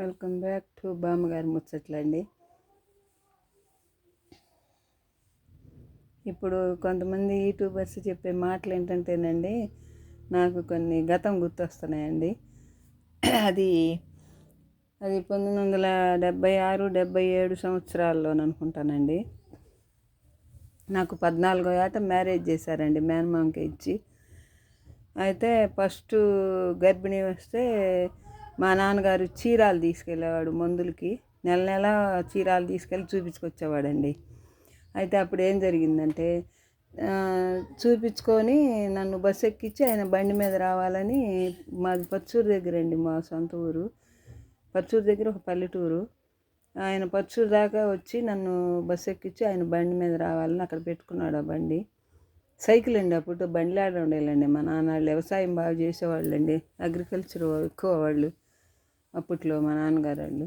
Welcome back to బామ్మగారి ముచ్చట్లండి. ఇప్పుడు కొంతమంది యూట్యూబర్స్ చెప్పే మాటలు ఏంటంటేనండి నాకు కొన్ని గతం గుర్తొస్తున్నాయండి. అది అది పంతొమ్మిది వందల డెబ్భై ఆరు డెబ్భై ఏడు సంవత్సరాల్లో అనుకుంటానండి. నాకు పద్నాలుగో ఏట మ్యారేజ్ చేశారండి మేనమామకి ఇచ్చి. అయితే ఫస్ట్ గర్భిణీ వస్తే మా నాన్నగారు చీరాలు తీసుకెళ్ళేవాడు మందులకి. నెల నెల చీరాలు తీసుకెళ్ళి చూపించుకొచ్చేవాడండి. అయితే అప్పుడు ఏం జరిగిందంటే చూపించుకొని నన్ను బస్సు ఎక్కించి ఆయన బండి మీద రావాలని మాది పచ్చూరు దగ్గర అండి మా సొంత ఊరు. పచ్చూరు దగ్గర ఒక పల్లెటూరు. ఆయన పచ్చూరు దాకా వచ్చి నన్ను బస్సు ఎక్కించి ఆయన బండి మీద రావాలని అక్కడ పెట్టుకున్నాడు ఆ బండి. సైకిల్ అండి అప్పుడు బండిలాడ ఉండేలండి మా నాన్న వ్యవసాయం బాగా చేసేవాళ్ళు అండి అగ్రికల్చర్ ఎక్కువ వాళ్ళు. అప్పట్లో మా నాన్నగారు వాళ్ళు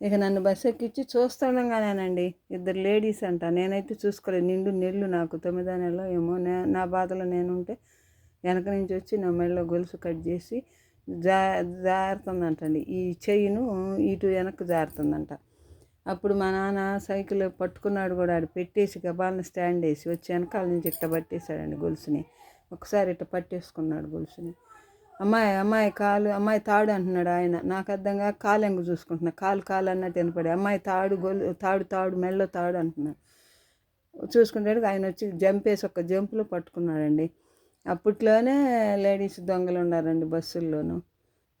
ఇక నన్ను బస్సు ఎక్కించి చూస్తుండగానేనండి ఇద్దరు లేడీస్ అంట. నేనైతే చూసుకోలేదు. నిండు నెల్లు నాకు తొమ్మిదో నెలలో ఏమో. నే నా బాధలో నేనుంటే వెనక నుంచి వచ్చి నా మెడలో గొలుసు కట్ చేసి జా జారుతుందంటండి. ఈ చెయ్యిను ఇటు వెనక్కి జారుతుందంట. అప్పుడు మా నాన్న సైకిల్ పట్టుకున్నాడు కూడా. ఆడు పెట్టేసి గబాలను స్టాండ్ వేసి వచ్చి వెనకాల నుంచి ఇట్ట పట్టేశాడండి గొలుసుని. ఒకసారి ఇట్ట పట్టేసుకున్నాడు గొలుసుని. అమ్మాయి అమ్మాయి కాలు అమ్మాయి తాడు అంటున్నాడు ఆయన. నాకు అర్థంగా కాలు ఎంగు చూసుకుంటున్నా? కాలు కాలు అన్నట్టు వినపడే. అమ్మాయి తాడు గొలు తాడు తాడు మెల్లో తాడు అంటున్నాడు. చూసుకుంటాడు ఆయన వచ్చి జంప్ వేసి ఒక జంపులో పట్టుకున్నాడండి. అప్పట్లోనే లేడీస్ దొంగలు ఉన్నారండి బస్సుల్లోనూ.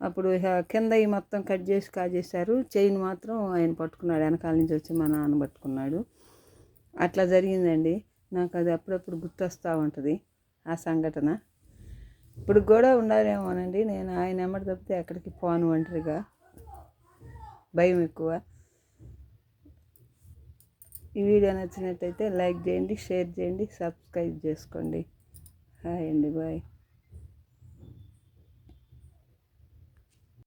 అప్పుడు కింద ఈ మొత్తం కట్ చేసి కాజేశారు. చైన్ మాత్రం ఆయన పట్టుకున్నాడు. వెనకాల నుంచి వచ్చి మా నాన్న పట్టుకున్నాడు. అట్లా జరిగిందండి. నాకు అది అప్పుడప్పుడు గుర్తొస్తూ ఉంటుంది. ఆ సంఘటన. ఇప్పుడు కూడా ఉండాలేమోనండి నేను ఆయన ఎమ్మడి తప్పితే ఎక్కడికి పోను ఒంటరిగా. భయం ఎక్కువ. ఈ వీడియో నచ్చినట్టయితే లైక్ చేయండి షేర్ చేయండి సబ్స్క్రైబ్ చేసుకోండి. హాయ్ అండి బాయ్.